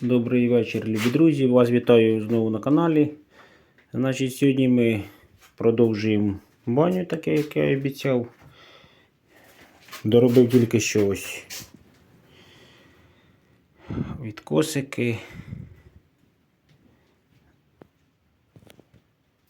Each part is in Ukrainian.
Добрий вечір, любі друзі. Вас вітаю знову на каналі. Значить, сьогодні ми продовжуємо баню, таке, як я і обіцяв. Доробив тільки що ось відкосики.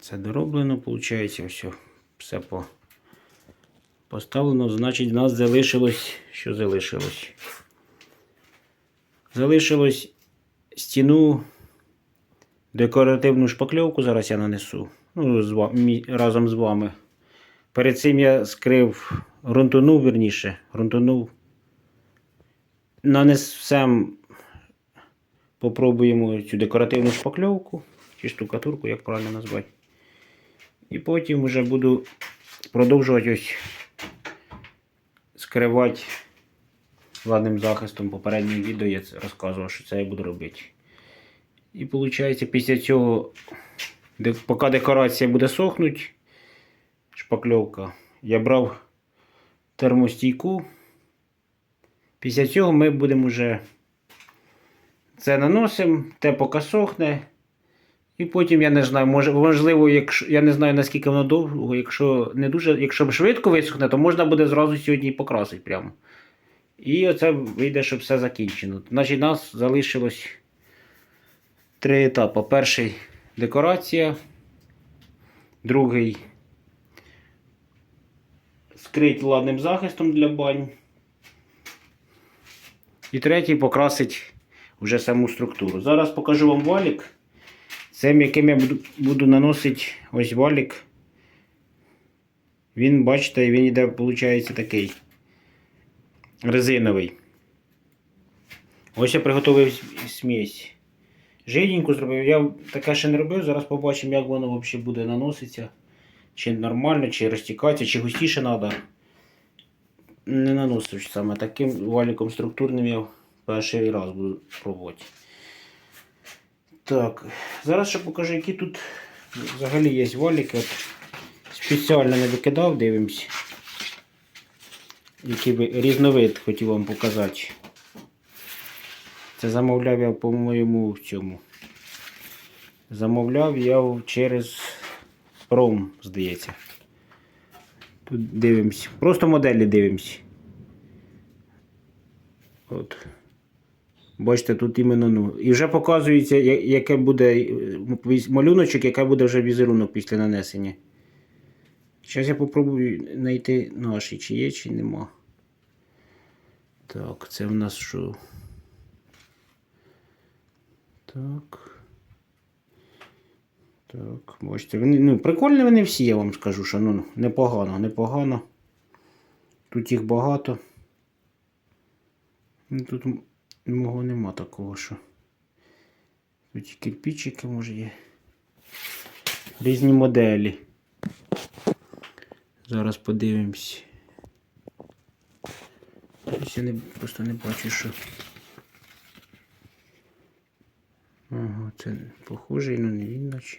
Це дороблено, виходить, все, все по поставлено. Значить, в нас залишилось, що залишилось? Залишилось стіну декоративну шпакльовку, зараз я нанесу ну, з ва- мі- разом з вами. Перед цим я скрив грунтонув, верніше, грунтонув. Нанесем, попробуємо цю декоративну шпакльовку чи штукатурку, як правильно назвати. І потім вже буду продовжувати ось скривати ладним захистом попереднього відео я розказував, що це я буду робити. І виходить, після цього, поки декорація буде сохнути, шпакльовка, я брав термостійку. Після цього ми будемо вже це наносимо, те поки сохне. І потім я не знаю, може, можливо, якщо я не знаю наскільки воно довго, якщо не дуже, якщо швидко висохне, то можна буде зразу сьогодні покрасити прямо. І оце вийде, що все закінчено. Значить, нас залишилось три етапи. Перший декорація, другий скрить ладним захистом для бань. І третій покрасить вже саму структуру. Зараз покажу вам валік. Це яким я буду, буду наносити ось валік. Він, бачите, він йде, виходить, такий резиновий. Ось я приготував смесь. Жиденьку зробив. Я таке ще не робив. Зараз побачимо, як воно взагалі буде наноситися. Чи нормально, чи розтікається, чи густіше треба. Не наносив саме таким валіком структурним я перший раз буду пробувати. Так, зараз ще покажу, які тут взагалі є валіки. От спеціально не викидав, дивимось. Який би різновид хотів вам показати. Це замовляв я, по-моєму, в цьому. Замовляв я через пром, здається. Тут дивимось. Просто моделі дивимось. От. Бачите, тут іменно ну. І вже показується, яке буде е, малюночок, яке буде вже візерунок після нанесення. Зараз я попробую знайти наші, чи є, чи нема. Так, це в нас що? Так. Так, бачите, вони, ну, прикольні вони всі, я вам скажу, що ну, непогано, непогано. Тут їх багато. Ну, тут мого нема такого, що. Тут і кирпичики, може, є. Різні моделі. Зараз подивимось. Ось я не, просто не бачу, що. Ага, це похоже, ну не видно чи.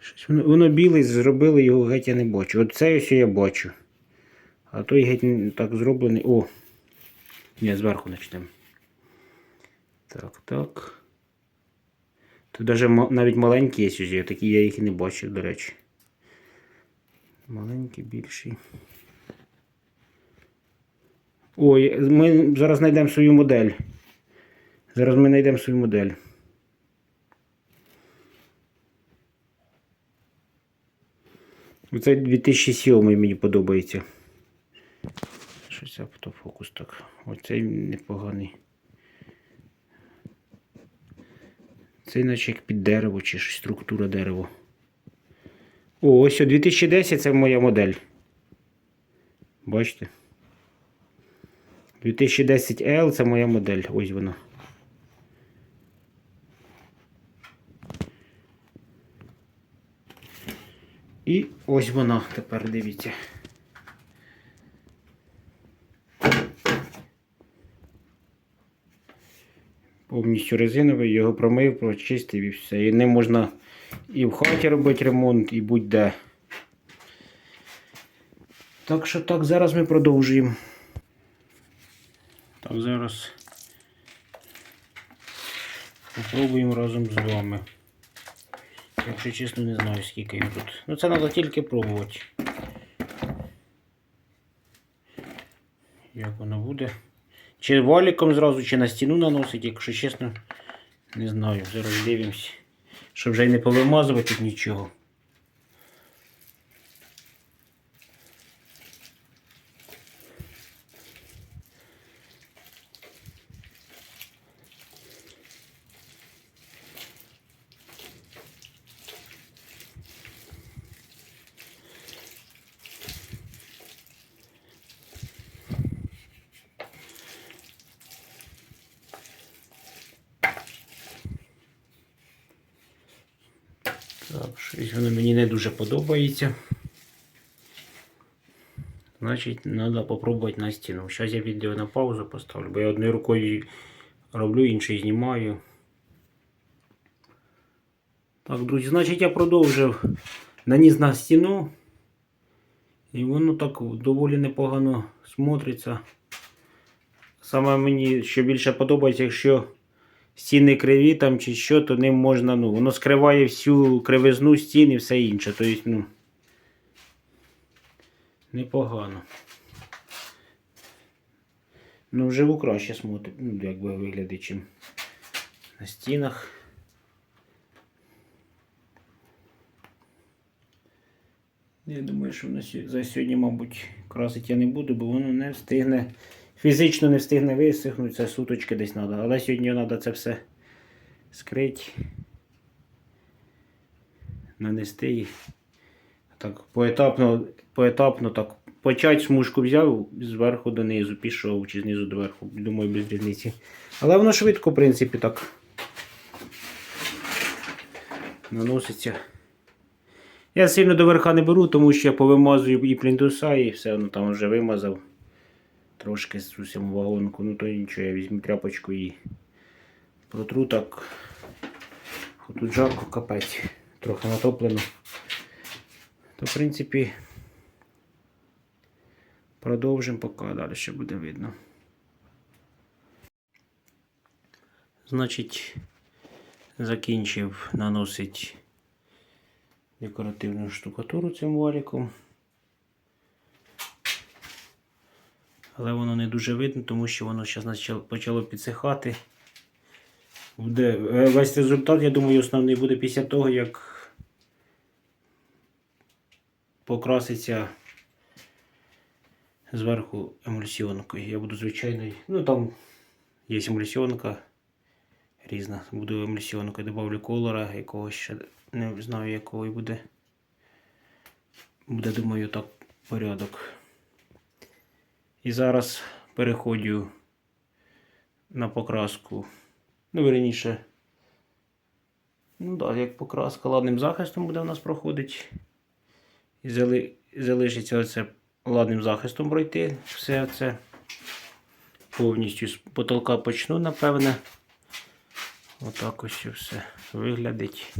Щось воно, воно біле, зробили його геть я не бачу. От це ось я бачу. А той геть так зроблений. О! Ні, зверху почнемо. Так, так. Тут навіть маленькі є ось, такі я їх і не бачив, до речі. Маленький, більший. Ой, ми зараз знайдемо свою модель. Зараз ми знайдемо свою модель. Оце 2007 мені подобається. Щось автофокус так. Оцей непоганий. Цей наче як під дерево чи щось, структура дерева. О, ось у 2010 це моя модель. Бачите? 2010L це моя модель. Ось вона. І ось вона тепер дивіться. Повністю резиновий, його промив, прочистив і все. І ним можна і в хаті робити ремонт, і будь-де. Так що так, зараз ми продовжуємо. Так, зараз Попробуємо разом з вами. Якщо чесно, не знаю, скільки їм тут. Ну це треба тільки пробувати. Як воно буде. Чи валіком зразу, чи на стіну наносить, якщо чесно, не знаю. Зараз дивимось. Щоб вже й не повимазувати нічого. Так, щось воно мені не дуже подобається. Значить, треба попробувати на стіну. Зараз я відео на паузу поставлю, бо я одною рукою роблю, іншою знімаю. Так, друзі, значить я продовжив наніс на стіну. І воно так доволі непогано смотриться. Саме мені ще більше подобається, якщо стіни криві там чи що, то ним можна, ну, воно скриває всю кривизну стін і все інше. Тобто, ну, непогано. Ну, вживу краще смотрить, ну, якби виглядить, чим на стінах. Я думаю, що за сьогодні, мабуть, красити я не буду, бо воно не встигне. Фізично не встигне висихнути, це суточки десь треба. Але сьогодні треба це все скрити, нанести і так поетапно, поетапно так почать смужку взяв зверху донизу, пішов чи знизу до верху, думаю, без різниці. Але воно швидко, в принципі, так наноситься. Я сильно до верха не беру, тому що я повимазую і плінтуса, і все одно там вже вимазав трошки з усім вагонку. Ну то нічого, я візьму тряпочку і протру так. Тут жарко капець, трохи натоплено. То в принципі продовжимо, поки далі ще буде видно. Значить, закінчив наносить декоративну штукатуру цим валіком. Але воно не дуже видно, тому що воно зараз почало підсихати. Буде, е, весь результат, я думаю, основний буде після того, як покраситься зверху емульсіонкою. Я буду звичайною. Ну там є емульсіонка різна. Буду емульсіонкою, добавлю колора якогось ще не знаю якого буде. Буде, думаю, так порядок. І зараз переходжу на покраску. Ну, верніше. Ну так, як покраска ладним захистом буде у нас проходить. І зали... залишиться оце ладним захистом пройти. Все це повністю з потолка почну, напевне. Отак ось все виглядить.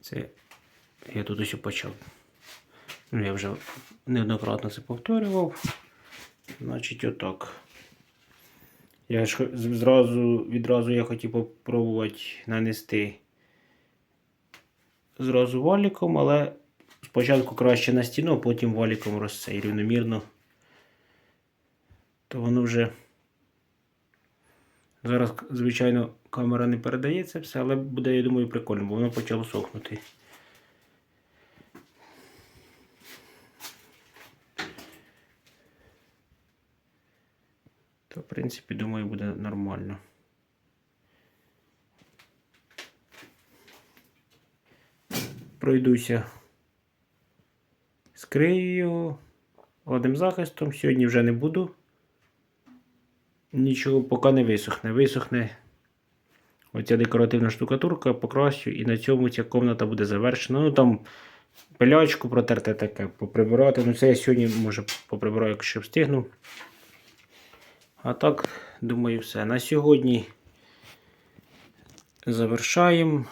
Це я тут ось почав. Ну, я вже неоднократно це повторював. Значить, отак. Я ж зразу, відразу я хотів попробувати нанести зразу валіком, але спочатку краще на стіну, а потім валіком розцей рівномірно. То воно вже. Зараз, звичайно, камера не передає це все, але буде, я думаю, прикольно, бо воно почало сохнути. То, в принципі, думаю, буде нормально. Пройдуся. Скрию одним захистом. Сьогодні вже не буду. Нічого поки не висохне. Висохне оця декоративна штукатурка, покращу, і на цьому ця комната буде завершена. Ну там пилячку протерти таке, поприбирати. Ну це я сьогодні може поприбираю, якщо встигну. А так, думаю, все. На сьогодні завершаємо.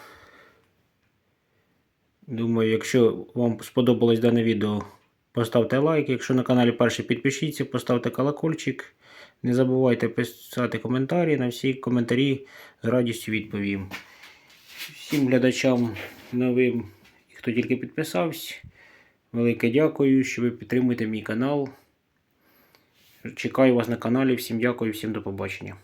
Думаю, якщо вам сподобалось дане відео, Поставте лайк. Якщо на каналі перший підпишіться, поставте колокольчик. Не забувайте писати коментарі. На всі коментарі з радістю відповім. Всім глядачам новим, хто тільки підписався, велике дякую, що ви підтримуєте мій канал. Чекаю вас на каналі. Всім дякую, всім до побачення.